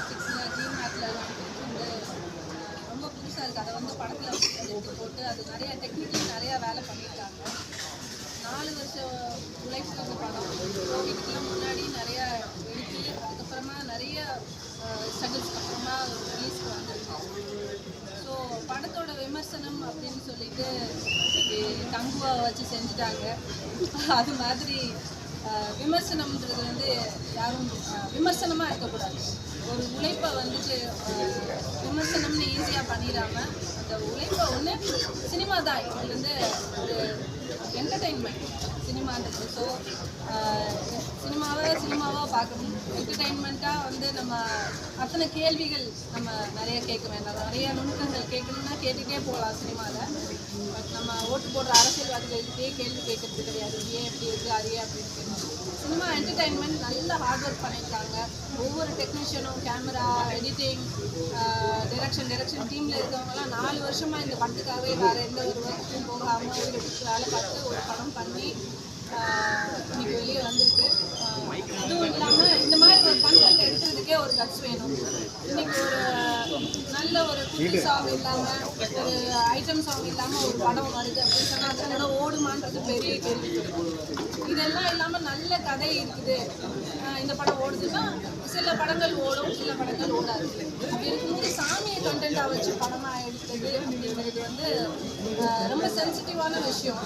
கிராஃபிக்ஸில் green மேட்டில் வந்து ரொம்ப புதுசாக இருக்குது அதை வந்து படத்தில் எடுத்து போட்டு அது நிறைய டெக்னிக்கலி நிறையா வேலை பண்ணியிருக்காங்க நாலு வருஷம் உழைப்பு வந்து படம் கோவிட்க்குலாம் முன்னாடி நிறைய எடுத்து அதுக்கப்புறமா நிறைய ஸ்ட்ரகிள்ஸ்க்கு அப்புறமா ரிலீஸ்க்கு வந்திருக்கோம் ஸோ படத்தோட விமர்சனம் அப்படின்னு சொல்லிட்டு தங்குவா வச்சு செஞ்சுட்டாங்க அது மாதிரி விமர்சனம்ன்றது வந்து யாரும் விமர்சனமாக இருக்கக்கூடாது. ஒரு உழைப்பை வந்துட்டு விமர்சனம்னு ஈஸியாக பண்ணிடாமல் அந்த உழைப்பை ஒன்று சினிமா தான். இது வந்து ஒரு என்டர்டெயின்மெண்ட் சினிமான்றது. ஸோ சினிமாவை சினிமாவாக பார்க்கணும். என்டர்டெயின்மெண்ட்டாக வந்து நம்ம அத்தனை கேள்விகள் நம்ம நிறைய கேட்க வேண்டாம் நிறைய நுணுக்கங்கள் கேட்கணும்னா கேட்டுகிட்டே போகலாம் சினிமாவில் நம்ம ஓட்டு போடுற அரசியல்வாதிகள்கிட்டயே கேள்வி கேட்கறது கிடையாது. ஏன் இப்படி இருக்குது அது ஏன் அப்படி இருக்கு சினிமா என்டர்டைன்மெண்ட் நல்ல ஹார்ட் ஒர்க் பண்ணியிருக்காங்க. ஒவ்வொரு டெக்னீஷியனும் கேமரா எடிட்டிங் டைரக்ஷன் டைரக்ஷன் டீமில் இருக்கவங்கலாம் நாலு வருஷமாக இந்த படத்துக்காகவே வேறு எந்த ஒரு ஒர்க்கும் போகாமல் வீடு எடுத்து வேலை பார்த்து ஒரு படம் பண்ணி இன்னைக்கு வெளியே வந்திருக்கு. அதுவும் இல்லாமல் இந்த மாதிரி ஒரு கண்டென்ட் எடுக்கிறதுக்கே ஒரு கட்ஸ் வேணும். இன்னைக்கு ஒரு சாங் இல்லாமல் ஒரு ஐட்டம் சாங் இல்லாமல் ஒரு படம் வருது அப்படின்னு சொன்னால் அந்த படம் ஓடுமான்றது பெரிய கேள்வி. இதெல்லாம் இல்லாமல் நல்ல கதை இருக்குது. இந்த படம் ஓடுதுன்னா சில படங்கள் ஓடும் சில படங்கள் ஓடாது. அப்படி இருக்கும்போது சாமியை கண்டென்ட்டாக வச்சு படமாக எடுத்தது அப்படிங்கிறது வந்து ரொம்ப சென்சிட்டிவான விஷயம்.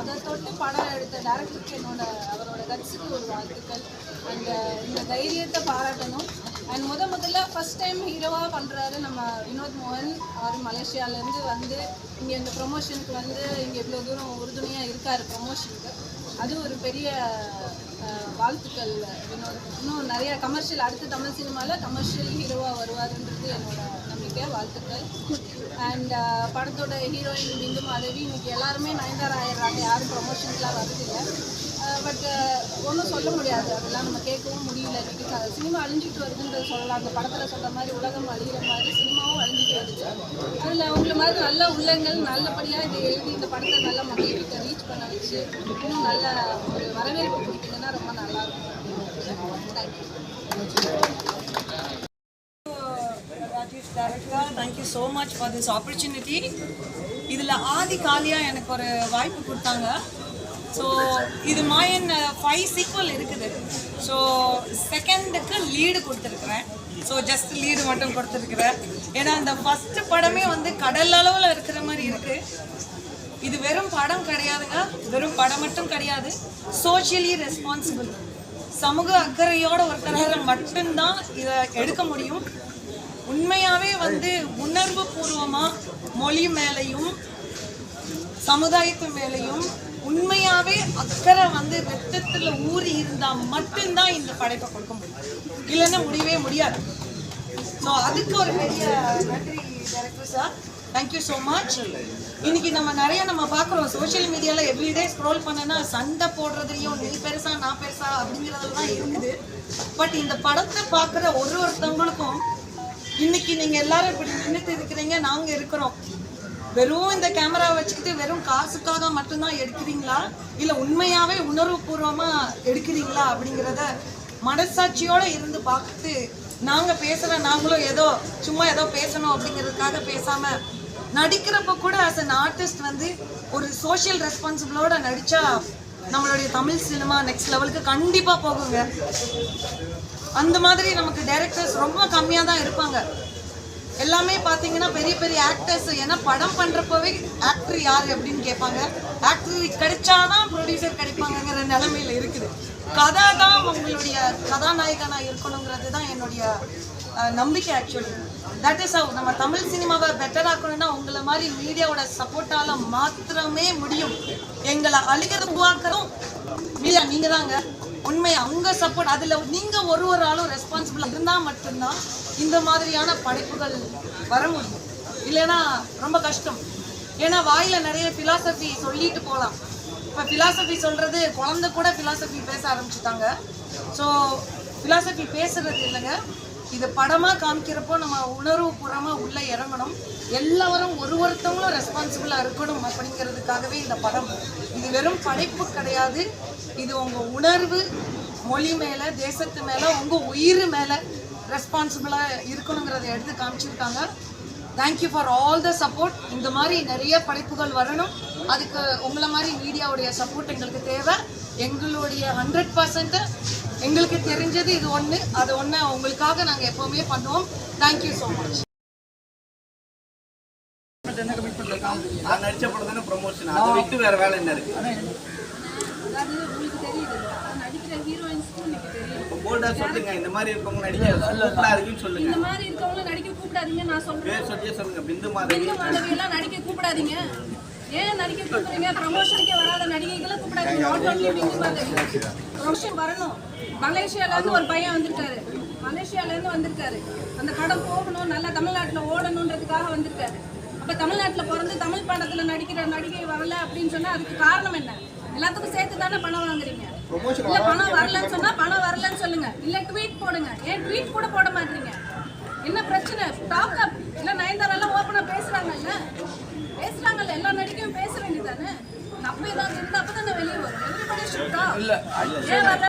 அதை தொட்டு படம் எடுத்த டேரக்டருக்கு என்னோட அவரோட கட்ஸுக்கு ஒரு வாழ்த்துக்கள். அந்த இந்த தைரியத்தை பாராட்டணும். அண்ட் முத முதல்ல ஃபஸ்ட் டைம் ஹீரோவாக பண்ணுறாரு நம்ம வினோத் மோகன். அவர் மலேசியாவிலேருந்து வந்து இங்கே இந்த ப்ரொமோஷனுக்கு வந்து இங்கே இவ்வளோ தூரம் உறுதுணையாக இருக்கார் ப்ரொமோஷனுக்கு அது ஒரு பெரிய வாழ்த்துக்கள் வினோத். இன்னும் நிறைய கமர்ஷியல் அடுத்த தமிழ் சினிமாவில் கமர்ஷியல் ஹீரோவாக வருவாருன்றது என்னோட நம்பிக்கை வாழ்த்துக்கள். அண்ட் uh, படத்தோட ஹீரோயின் பிந்து மாதவி இன்னைக்கு எல்லாருமே நயன்தாரா ஆயிடுறாங்க. யாரும் ப்ரொமோஷனுக்குலாம் வருதில்லை பட் uh, uh, ஒன்றும் சொல்ல முடியாது. அதெல்லாம் நம்ம கேட்கவும் முடியல. இன்னைக்கு சினிமா அழிஞ்சிட்டு வருதுன்றது சொல்லலாம். அந்த படத்தில் சொல்கிற மாதிரி உலகம் அழிகிற மாதிரி சினிமாவும் அழிஞ்சிட்டு வருது. அதில் உங்களை மாதிரி நல்ல உள்ளங்கள் நல்லபடியாக இதை எழுதி இந்த படத்தை நல்ல மக்கள்கிட்ட ரீச் பண்ண வச்சு இன்னும் நல்ல ஒரு வரவேற்பு கொடுத்தீங்கன்னா ரொம்ப நல்லாயிருக்கும் thank you director thank you so much for this opportunity இதில் ஆதி காலியாக எனக்கு ஒரு வாய்ப்பு கொடுத்தாங்க. ஸோ இது மாயன் ஃபைவ் சீக்வல் இருக்குது. ஸோ செகண்டுக்கு லீடு கொடுத்துருக்குறேன். ஸோ ஜஸ்ட் லீடு மட்டும் கொடுத்துருக்குறேன். ஏன்னா அந்த ஃபஸ்ட்டு படமே வந்து கடல் அளவில் இருக்கிற மாதிரி இருக்குது இது வெறும் படம் கிடையாதுங்க. வெறும் படம் மட்டும் கிடையாது. சோஷியலி ரெஸ்பான்சிபிள் சமூக அக்கறையோட ஒருத்தரால மட்டும்தான் இதை எடுக்க முடியும். உண்மையாவே வந்து உணர்வு பூர்வமா மொழி மேலையும் சமுதாயத்து மேலையும் உண்மையாவே அக்கறை வந்து வெத்தத்துல ஊறி இருந்தா மட்டும்தான் இந்த படைப்பை கொடுக்க முடியும். இல்லைன்னா முடியவே முடியாது. ஸோ அதுக்கு ஒரு பெரிய நன்றி director sir thank you so much இன்னைக்கு நம்ம நிறைய நம்ம பார்க்குறோம். சோஷியல் மீடியாவில் எவ்ரிடே ஸ்க்ரோல் பண்ணனா சண்டை போடுறதுலையும் நீ பெருசா நான் பெருசா அப்படிங்கிறதெல்லாம் இருக்குது. பட் இந்த படத்தை பார்க்குற ஒரு ஒருத்தவங்களுக்கும் இன்னைக்கு நீங்கள் எல்லாரும் இப்படி நின்றுட்டு இருக்கிறீங்க நாங்கள் இருக்கிறோம். வெறும் இந்த கேமரா வச்சுக்கிட்டு வெறும் காசுக்காக மட்டும்தான் எடுக்கிறீங்களா? இல்லை உண்மையாகவே உணர்வுபூர்வமாக எடுக்கிறீங்களா அப்படிங்கிறத மனசாட்சியோட இருந்து பார்த்து நாங்கள் பேசுகிற நாங்களும் ஏதோ சும்மா ஏதோ பேசணும் அப்படிங்கிறதுக்காக பேசாமல் நடிக்கிறப்ப கூட ஆஸ் அன் ஆர்டிஸ்ட் வந்து ஒரு சோஷியல் ரெஸ்பான்சிபிளோட நடித்தா நம்மளுடைய தமிழ் சினிமா நெக்ஸ்ட் லெவலுக்கு கண்டிப்பாக போகுங்க. அந்த மாதிரி நமக்கு டைரக்டர்ஸ் ரொம்ப கம்மியாக தான் இருப்பாங்க. எல்லாமே பார்த்தீங்கன்னா பெரிய பெரிய ஆக்டர்ஸ் ஏன்னா படம் பண்ணுறப்பவே ஆக்டர் யார் அப்படின்னு கேட்பாங்க. ஆக்டர் கிடைச்சாதான் ப்ரொடியூசர் கிடைப்பாங்கங்கிற நிலமையில இருக்குது. கதை தான் உங்களுடைய கதாநாயகனாக இருக்கணுங்கிறது தான் என்னுடைய நம்பிக்கை ஆக்சுவலி தட் இஸ் ஹவ் நம்ம தமிழ் சினிமாவை பெட்டர் ஆக்கணும்னா உங்களை மாதிரி மீடியாவோட சப்போர்ட்டால மாத்திரமே முடியும். எங்களை அழுகிறது உருவாக்கிறதும் மீடியா நீங்கள் தாங்க உண்மை அவங்க சப்போர்ட் அதுல நீங்க ஒரு ஒரு ஆளும் ரெஸ்பான்சிபிள் இருந்தா மட்டும்தான் இந்த மாதிரியான படைப்புகள் வர முடியும். இல்லைன்னா ரொம்ப கஷ்டம். ஏன்னா வாயில நிறைய பிலாசபி சொல்லிட்டு போகலாம் இப்போ பிலாசபி சொல்றது குழந்தை கூட பிலாசபி பேச ஆரம்பிச்சுட்டாங்க. ஸோ பிலாசபி பேசுறது இல்லைங்க. இது படமா காமிக்கிறப்போ நம்ம உணர்வு பூர்வமா உள்ள இறங்கணும். எல்லாரும் ஒரு ஒருத்தவங்களும் ரெஸ்பான்சிபிளா இருக்கணும் அப்படிங்கிறதுக்காகவே இந்த படம் இது வெறும் படைப்பு கிடையாது. இது உங்கள் உணர்வு மொழி மேலே தேசத்து மேலே உங்கள் உயிர் மேலே ரெஸ்பான்சிபிளாக இருக்கணுங்கிறத எடுத்து காமிச்சிருக்காங்க. Thank you for all the support இந்த மாதிரி நிறைய படைப்புகள் வரணும். அதுக்கு உங்களை மாதிரி மீடியாவுடைய சப்போர்ட் எங்களுக்கு தேவை. எங்களுடைய ஹண்ட்ரட் பர்சன்ட்டு எங்களுக்கு தெரிஞ்சது இது ஒன்று அது ஒன்று உங்களுக்காக நாங்கள் எப்போவுமே பண்ணுவோம். தேங்க்யூ ஸோ மச் நான் நடிச்ச படம் ப்ரொமோஷன் அதை விட்டு வேற வேலை என்ன இருக்கு? போல்டா சொல்லுங்க. இந்த மாதிரி இருக்கவங்க நடிக்க சொல்லுங்க. இந்த மாதிரி இருக்கவங்கள நடிக்க கூப்பிடாதீங்க நான் சொல்றேன். பேர் சொல்லுங்க. பிந்து மாதவி. எல்லாம் நடிக்க கூப்பிடாதீங்க. ஏன் நடிக்க கூப்பிடுறீங்க? ப்ரமோஷனுக்கே வராத நடிகைகளை கூப்பிடாதீங்க. Not only Bindu Madhavi. Promotion வரணும். மலேசியால இருந்து ஒரு பையன் வந்திருக்காரு. மலேசியால இருந்து வந்திருக்காரு. அந்த படம் போகணும். நல்லா தமிழ்நாட்டுல ஓடணுன்றதுக்காக வந்திருக்காரு. அப்ப தமிழ்நாட்டுல பிறந்து தமிழ் படத்துல நடிக்கிற நடிகை வரல அப்படின்னு சொன்னா அதுக்கு காரணம் என்ன? எல்லாத்துக்கும் சேர்த்து தானே பணம் வாங்குறீங்க. இல்ல பணம் வரலன்னு சொன்னா பணம் வரலன்னு சொல்லுங்க. இல்ல ட்வீட் போடுங்க. ஏன் ட்வீட் கூட போட மாட்டீங்க? என்ன பிரச்சனை? டாக் அப் இல்ல நயன்தாரா எல்லாம் ஓப்பனா பேசுறாங்கல்ல பேசுறாங்கல்ல. எல்லா நடிகையும் பேச வேண்டியதானே தப்பு ஏதாவது இருந்தா அப்பதானே வெளியே வரும். எவ்ரிபடி ஷுட் டாக் ஏன் வரல?